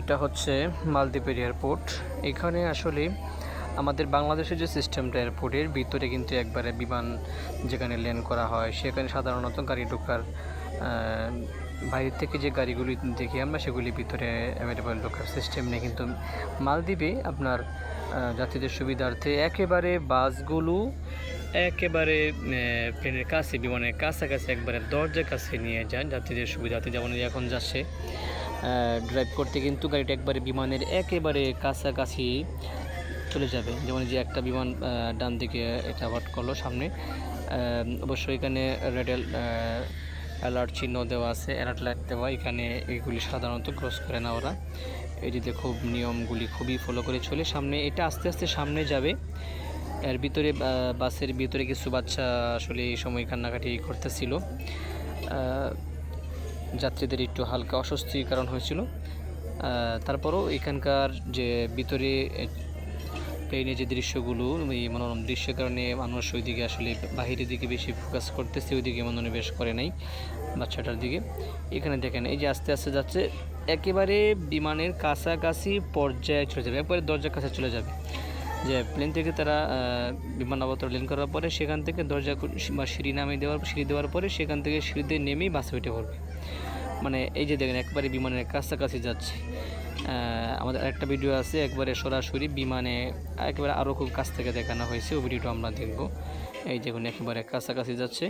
এটা হচ্ছে মালদ্বীপের এয়ারপোর্ট। এখানে আসলে আমাদের বাংলাদেশের যে সিস্টেমটা এয়ারপোর্টের ভিতরে কিন্তু একবারে বিমান যেখানে ল্যান্ড করা হয় সেখানে সাধারণত গাড়ি ঢোকার আহ, বাইরে থেকে যে গাড়িগুলি দেখি আমরা সেগুলি ভিতরে অ্যাভেলেবল ঢোকার সিস্টেম নেই। কিন্তু মালদ্বীপে আপনার যাত্রীদের সুবিধার্থে একেবারে বাসগুলো একেবারে প্লেনের কাছে বিমানের কাছাকাছি একবারে দরজার কাছে নিয়ে যান যাত্রীদের সুবিধার্থে। যেমন এখন যাচ্ছে ড্রাইভ করতে কিন্তু গাড়িটা একবারে বিমানের একেবারে কাছাকাছি চলে যাবে। যেমন যে একটা বিমান ডান দিকে এটা আবাদ করল সামনে। অবশ্যই এখানে রেডেল অ্যালার্ট চিহ্ন দেওয়া আছে অ্যালার্ট লাইট দেওয়া। এখানে এগুলি সাধারণত ক্রস করে না ওরা। এটিতে খুব নিয়মগুলি খুবই ফলো করে চলে। সামনে এটা আস্তে আস্তে সামনে যাবে। এর ভিতরে বাসের ভিতরে কিছু বাচ্চা আসলে এই সময় কান্নাকাটি করতেছিল। যাত্রীদের একটু হালকা অস্বস্তির কারণ হয়েছিল তারপরও এখানকার যে ভিতরে প্লেনে যে দৃশ্যগুলো, এই মনোরম দৃশ্যের কারণে মানুষ ওইদিকে আসলে বাহিরের দিকে বেশি ফোকাস করতেছে, ওইদিকে মনোনিবেশ করে নাই বাচ্চাটার দিকে। এখানে দেখেন, এই যে আস্তে আস্তে যাচ্ছে, একেবারে বিমানের কাছাকাছি পর্যায়ে চলে যাবে, একবারে দরজার কাছে চলে যাবে। যে প্লেন থেকে তারা বিমান অবতরণ করার পরে সেখান থেকে দরজা বা সিঁড়ি নামিয়ে দেওয়ার, সিঁড়ি দেওয়ার পরে সেখান থেকে সিঁড়িতে নেমেই বাসে উঠে পড়বে। মানে এই যে দেখেন, একবারে বিমানের কাছাকাছি যাচ্ছে। আমাদের একটা ভিডিও আছে, একবারে সরাসরি বিমানে, একবারে আরও খুব কাছ থেকে দেখানো হয়েছে। ওই ভিডিওটা আমরা দেখব। এই দেখুন, একেবারে কাছাকাছি যাচ্ছে।